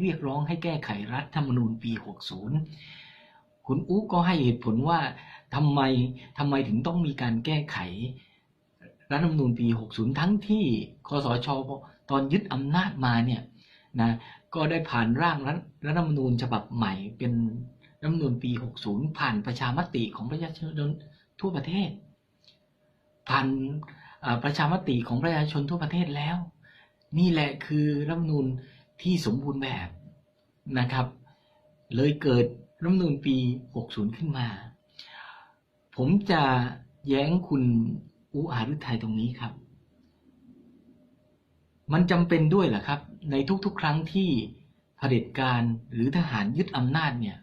เรียกร้องให้แก้ไขรัฐธรรมนูญปี 60 คุณอุ๊ก็ให้เหตุผลว่าทำไมทำไมถึงต้องมีการแก้ไขรัฐธรรมนูญปี 60 ทั้งที่คสชตอนยึดอำนาจมาเนี่ยนะก็ได้ผ่านร่างรัฐธรรมนูญฉบับใหม่เป็นรัฐธรรมนูญปี 60 ผ่านประชามติของประชาชนทั่วประเทศ ผ่านประชามติของประชาชนทั่วประเทศแล้ว นี่แหละคือรัฐธรรมนูญ ที่สมบูรณ์แบบนะครับ เลยเกิดรัฐธรรมนูญปี 60 ขึ้นมา ผมจะแย้งคุณอุอารุไทยตรงนี้ครับ มันจำเป็นด้วยเหรอครับ ในทุกๆ ครั้งที่เผด็จการหรือทหารยึดอำนาจเนี่ย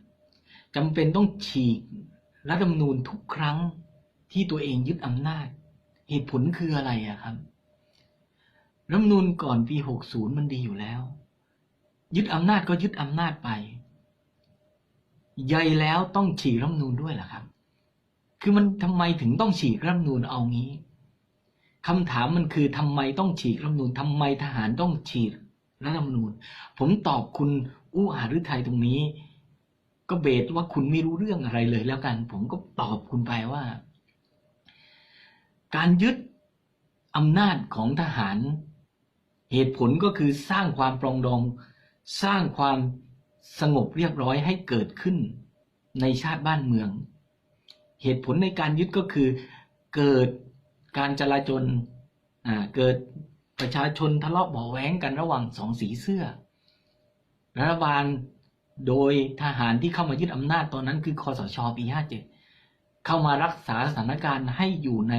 จำเป็นต้องฉีกรัฐธรรมนูญทุกครั้งที่ตัวเองยึดอำนาจ เหตุผลคืออะไรอะครับรัฐธรรมนูญก่อนปี 60 มันดีอยู่แล้ว ยึดอำนาจก็ยึดอำนาจไปใหญ่แล้วต้องฉีกรัฐมนูญด้วยเหรอครับ คือมันทำไมถึงต้องฉีกรัฐมนูญเอางี้คำถามมันคือทำไมต้องฉีกรัฐมนูญทำไมทหารต้องฉีกรัฐธรรมนูญ ผมตอบคุณอู้หาฤทัยตรงนี้ ก็เบสว่าคุณไม่รู้เรื่องอะไรเลยแล้วกัน ผมก็ตอบคุณไปว่า การยึดอำนาจของทหาร เหตุผลก็คือสร้างความปรองดอง สร้างความสงบเรียบร้อยให้เกิดขึ้นในชาติบ้านเมือง เหตุผลในการยึดก็คือเกิดการจลาจลเกิดประชาชนทะเลาะเบาะแว้งกันระหว่างสองสีเสื้อ รัฐบาลโดยทหารที่เข้ามายึดอำนาจตอนนั้นคือคอสชปี57เข้ามารักษาสถานการณ์ให้อยู่ใน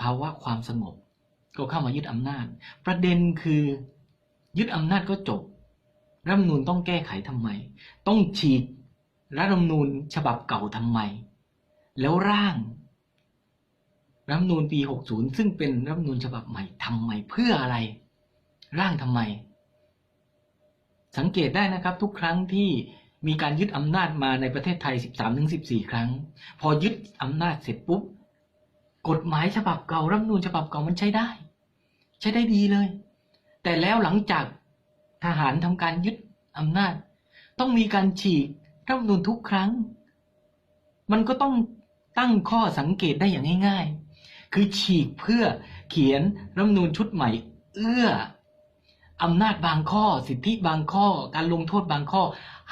ภาวะความสงบ ก็เข้ามายึดอำนาจ ประเด็นคือ ยึดอำนาจก็จบ รัฐธรรมนูญต้องแก้ไขทำไม ต้องฉีกรัฐธรรมนูญฉบับเก่าทำไม แล้วร่างรัฐธรรมนูญปี 60 ซึ่งเป็นรัฐธรรมนูญฉบับใหม่ทำไมเพื่ออะไร ร่างทำไม สังเกตได้นะครับทุกครั้งที่มีการยึดอำนาจมาในประเทศไทย 13-14 ครั้ง พอยึดอำนาจเสร็จปุ๊บ กฎหมายฉบับเก่ารัฐธรรมนูญฉบับเก่ามันใช้ได้ ใช้ได้ดีเลย แต่แล้วหลังจากทหารทำการยึดอำนาจ ต้องมีการฉีกรัฐธรรมนูญทุกครั้ง มันก็ต้องตั้งข้อสังเกตได้อย่างง่าย ๆ คือฉีกเพื่อเขียนรัฐธรรมนูญชุดใหม่ เอื้ออำนาจบางข้อ สิทธิบางข้อ การลงโทษบางข้อ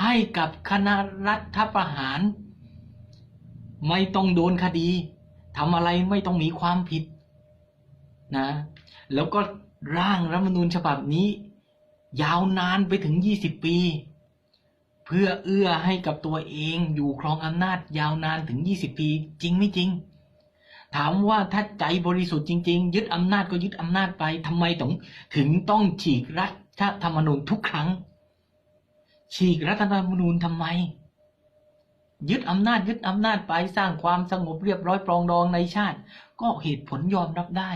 ให้กับคณะรัฐประหาร ไม่ต้องโดนคดีทำอะไรไม่ต้องมีความผิดนะ แล้วก็ ร่างรัฐมนูญฉบับนี้ ยาวนานไปถึง 20 ปี เพื่อเอื้อให้กับตัวเองอยู่ครองอำนาจยาวนานถึง 20 ปี จริงไม่จริง ถามว่าถ้าใจบริสุทธิ์จริง ๆ ยึดอำนาจก็ยึดอำนาจไปทำไมต้องถึงต้องฉีกรัฐธรรมนูญทุกครั้ง ฉีกรัฐธรรมนูญทำไมยึดอำนาจยึดอำนาจไปสร้างความสงบเรียบร้อยปรองดองในชาติ ก็เหตุผลยอมรับได้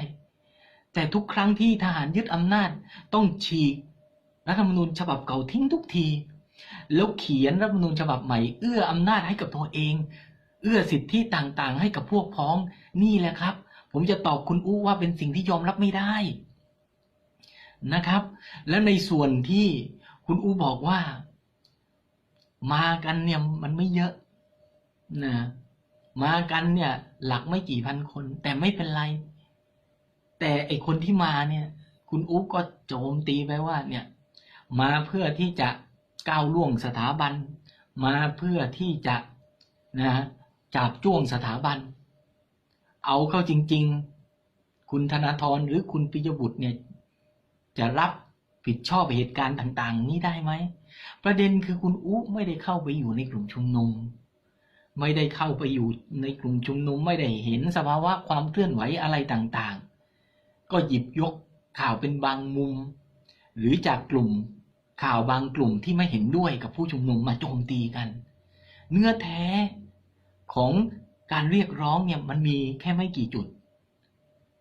แต่ทุกครั้งที่ทหารยึดอำนาจต้องฉีกรัฐธรรมนูญฉบับเก่าทิ้งทุกที แล้วเขียนรัฐธรรมนูญฉบับใหม่เอื้ออำนาจให้กับตัวเอง เอื้อสิทธิต่างๆ ให้กับพวกพ้องนี่แหละครับ ผมจะตอบคุณอู้ว่าเป็นสิ่งที่ยอมรับไม่ได้นะครับ และในส่วนที่คุณอู้บอกว่า มากันเนี่ยมันไม่เยอะนะมากันเนี่ย หลักไม่กี่พันคน แต่ไม่เป็นไร แต่ไอคนที่มาเนี่ย คุณอุ๊บก็โจมตีไปว่าเนี่ย มาเพื่อที่จะก้าวล่วงสถาบัน มาเพื่อที่จะนะจับจ้วงสถาบัน เอาเข้าจริง ๆ คุณธนาธรหรือคุณปิยบุตรเนี่ย จะรับผิดชอบเหตุการณ์ต่าง ๆ นี้ได้ไหม ประเด็นคือคุณอุ๊ไม่ได้เข้าไปอยู่ในกลุ่มชุมนุม ไม่ได้เข้าไปอยู่ในกลุ่มชุมนุม ไม่ได้เห็นสภาวะความเคลื่อนไหวอะไรต่างๆ ก็หยิบยกข่าวเป็นบางมุม หรือจากกลุ่มข่าวบางกลุ่มที่ไม่เห็นด้วยกับผู้ชุมนุมมาโจมตีกัน เนื้อแท้ของการเรียกร้องเนี่ยมันมีแค่ไม่กี่จุด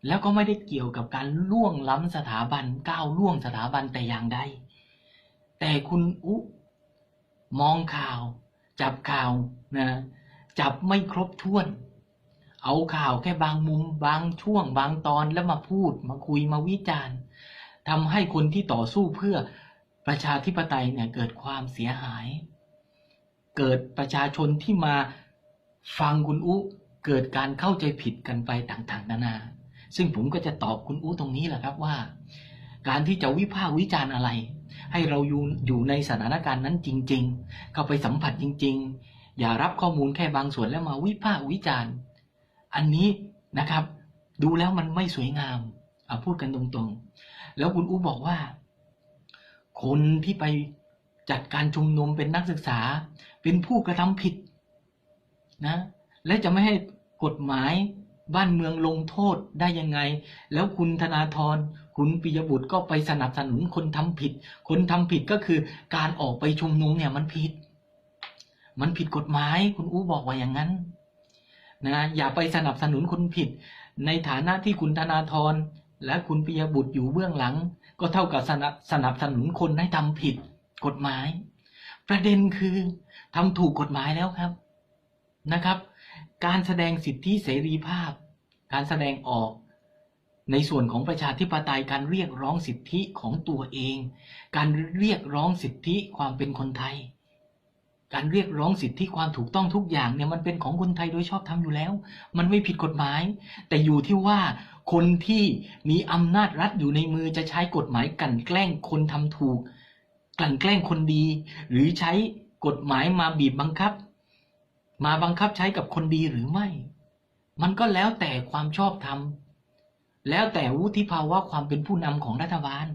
แล้วก็ไม่ได้เกี่ยวกับการล่วงล้ำสถาบันก้าวล่วงสถาบันแต่อย่างใดแต่คุณอุมองข่าว จับข่าวนะจับไม่ครบถ้วน เอาข่าวแค่บางมุมบางช่วงบางตอนแล้วมาพูดมาคุยมาวิจารณ์ทำให้คนที่ต่อสู้เพื่อประชาธิปไตยเนี่ยเกิดความเสียหาย เกิดประชาชนที่มาฟังคุณอุเกิดการเข้าใจผิดกันไปต่างๆ นานา ซึ่งผมก็จะตอบคุณอุตรงนี้แหละครับว่า การที่จะวิพากษ์วิจารณ์อะไร ให้เราอยู่อยู่ในสถานการณ์นั้นจริง ๆ เข้าไปสัมผัสจริง ๆ อย่ารับข้อมูลแค่บางส่วนแล้วมาวิพากษ์วิจารณ์ อันนี้นะครับ ดูแล้วมันไม่สวยงามเอาพูดกันตรงๆ แล้วคุณอูบอกว่า คนที่ไปจัดการชุมนุมเป็นนักศึกษา เป็นผู้กระทำผิดนะ และจะไม่ให้กฎหมายบ้านเมืองลงโทษได้ยังไง แล้วคุณธนาธรคุณปิยบุตรก็ไปสนับสนุนคนทำผิด คนทำผิดก็คือการออกไปชุมนุมเนี่ยมันผิด มันผิดกฎหมาย คุณอู้บอกว่าอย่างนั้น นะอย่าไปสนับสนุนคนผิด ในฐานะที่คุณธนาธรและคุณปิยบุตรอยู่เบื้องหลัง ก็เท่ากับสนับสนับสนุนคนให้ทำผิดกฎหมาย ประเด็นคือทำถูกกฎหมายแล้วครับนะครับ การแสดงสิทธิเสรีภาพ การแสดงออกในส่วนของประชาธิปไตยการเรียกร้องสิทธิของตัวเอง การเรียกร้องสิทธิความเป็นคนไทย การเรียกร้องสิทธิความถูกต้องทุกอย่างเนี่ยมันเป็นของคนไทยโดยชอบธรรมอยู่แล้ว มันไม่ผิดกฎหมาย แต่อยู่ที่ว่าคนที่มีอำนาจรัฐอยู่ในมือจะใช้กฎหมายกลั่นแกล้งคนทำถูกกลั่นแกล้งคนดี หรือใช้กฎหมายมาบีบบังคับ มาบังคับใช้กับคนดีหรือไม่ มันก็แล้วแต่ความชอบธรรมแล้วแต่วุฒิภาวะความเป็นผู้นำของรัฐบาล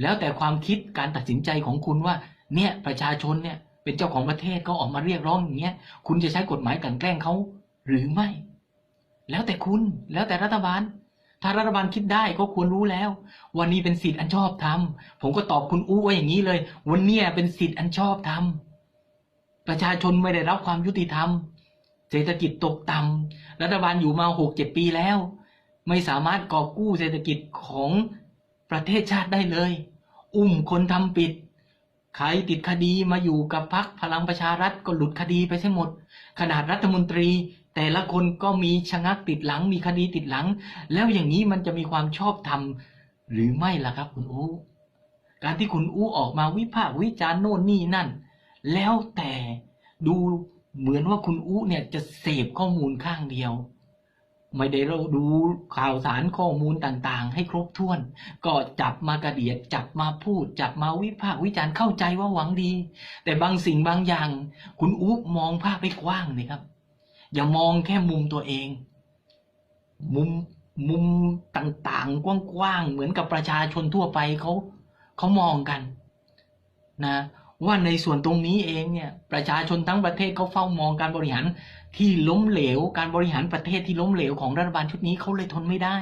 แล้วแต่ความคิดการตัดสินใจของคุณว่า เนี่ยประชาชนเนี่ย เป็นเจ้าของประเทศก็ออกมาเรียกร้องอย่างเงี้ย คุณจะใช้กฎหมายกันแกล้งเขาหรือไม่ แล้วแต่คุณแล้วแต่รัฐบาล ถ้ารัฐบาลคิดได้ก็ควรรู้แล้ว วันนี้เป็นสิทธิ์อันชอบธรรมผมก็ตอบคุณอู้ไว้อย่างนี้เลย วันเนี้ยเป็นสิทธิ์อันชอบธรรมประชาชนไม่ได้รับความยุติธรรม เศรษฐกิจตกต่ำรัฐบาลอยู่มาหกเจ็ดปีแล้ว ไม่สามารถกอบกู้เศรษฐกิจของประเทศชาติได้เลย อุ้มคนทำปิด ใครติดคดีมาอยู่กับพรรคพลังประชารัฐก็หลุดคดีไปใช่หมด ขนาดรัฐมนตรี แต่ละคนก็มีชะงักติดหลัง มีคดีติดหลัง แล้วอย่างนี้มันจะมีความชอบธรรมหรือไม่ล่ะครับ คุณอู้การที่คุณอู้ออกมาวิพากษ์วิจารณ์โน่นนี่นั่น แล้วแต่ดูเหมือนว่าคุณอู้เนี่ยจะเสพข้อมูลข้างเดียว ไม่ได้เราดูข่าวสารข้อมูลต่างๆ ให้ครบถ้วน ก็จับมากระเดียดจับมาพูด จับมาวิพากษ์วิจารณ์เข้าใจว่าหวังดี แต่บางสิ่งบางอย่าง คุณอู้มองภาพไปกว้างเลยครับ อย่ามองแค่มุมตัวเอง มุมมุมต่างๆ กว้างๆเหมือนกับประชาชนทั่วไปเขาเขามองกันนะว่าในส่วนตรงนี้เองเนี่ยประชาชนทั้งประเทศเขาเฝ้ามองการบริหาร ที่ล้มเหลว การบริหารประเทศที่ล้มเหลวของรัฐบาลชุดนี้เขาเลยทนไม่ได้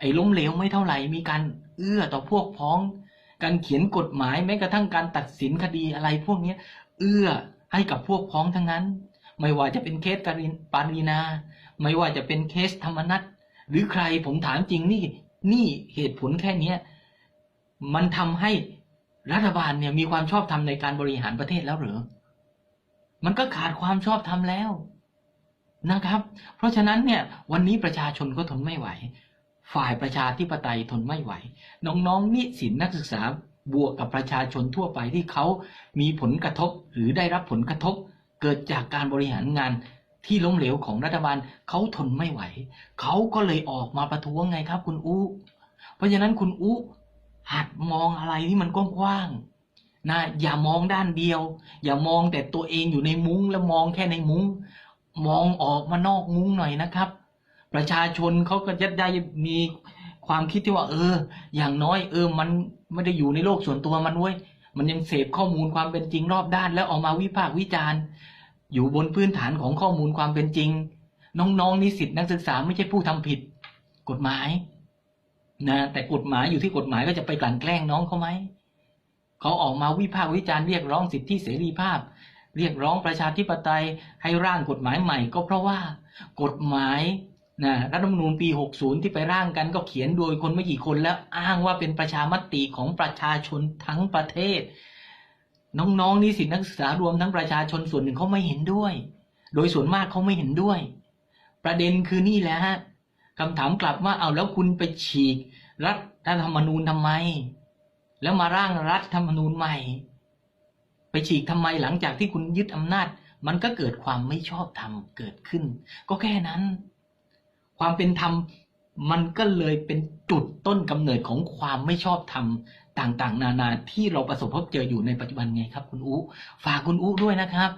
ไอ้ล้มเหลวไม่เท่าไหร่มีการเอื้อต่อพวกพ้อง การเขียนกฎหมายแม้กระทั่งการตัดสินคดีอะไรพวกนี้เอื้อให้กับพวกพ้องทั้งนั้น ไม่ว่าจะเป็นเคสการินปารีนา ไม่ว่าจะเป็นเคสธรรมนัตหรือใครผมถามจริงนี่นี่เหตุผลแค่เนี้ยมันทำให้รัฐบาลเนี่ยมีความชอบธรรมในการบริหารประเทศแล้วหรือ มันก็ขาดความชอบธรรมแล้ว นะครับ เพราะฉะนั้นเนี่ยวันนี้ประชาชนก็ทนไม่ไหว ฝ่ายประชาธิปไตยทนไม่ไหว น้องๆนิสิตนักศึกษาบวกกับประชาชนทั่วไปที่เขามีผลกระทบหรือได้รับผลกระทบ เกิดจากการบริหารงานที่ล้มเหลวของรัฐบาลเขาทนไม่ไหว เขาก็เลยออกมาประท้วงไงครับ คุณอู้เพราะฉะนั้นคุณอู้หัดมองอะไรที่มันกว้างๆนะอย่ามองด้านเดียว อย่ามองแต่ตัวเองอยู่ในมุ้งแล้วมองแค่ในมุ้ง มองออกมานอกมุ้งหน่อยนะครับ ประชาชนเขาก็จะได้มีความคิดที่ว่า เออ อย่างน้อย เออ มันไม่ได้อยู่ในโลกส่วนตัวมันเว้ยมันยังเสพข้อมูลความเป็นจริงรอบด้าน แล้วออกมาวิพากษ์วิจารณ์ อยู่บนพื้นฐานของข้อมูลความเป็นจริง น้องๆนิสิตนักศึกษาไม่ใช่ผู้ทำผิด กฎหมาย นะแต่กฎหมายอยู่ที่กฎหมายก็จะไปกลั่นแกล้งน้องเขาไหมเขาออกมาวิพากษ์วิจารณ์เรียกร้องสิทธิเสรีภาพ เรียกร้องประชาธิปไตยให้ร่างกฎหมายใหม่ ก็เพราะว่ากฎหมายนะรัฐธรรมนูญปี 60 ที่ไปร่างกันก็เขียนโดยคนไม่กี่คนแล้วอ้างว่าเป็นประชามติของประชาชนทั้งประเทศ น้องๆนิสิตนักศึกษารวมทั้งประชาชนส่วนหนึ่งเขาไม่เห็นด้วย โดยส่วนมากเขาไม่เห็นด้วย ประเด็นคือนี่แหละฮะคำถามกลับว่าเอาแล้วคุณไปฉีกรัฐธรรมนูญทำไม แล้วมาร่างรัฐธรรมนูญใหม่ ไปฉีกทำไมหลังจากที่คุณยึดอำนาจ มันก็เกิดความไม่ชอบธรรมเกิดขึ้น ก็แค่นั้น ความเป็นธรรมมันก็เลยเป็นจุดต้นกำเนิดของความไม่ชอบธรรมต่างๆ นานาที่เราประสบพบเจออยู่ในปัจจุบันไงครับ คุณอุฝากคุณอุด้วยนะครับ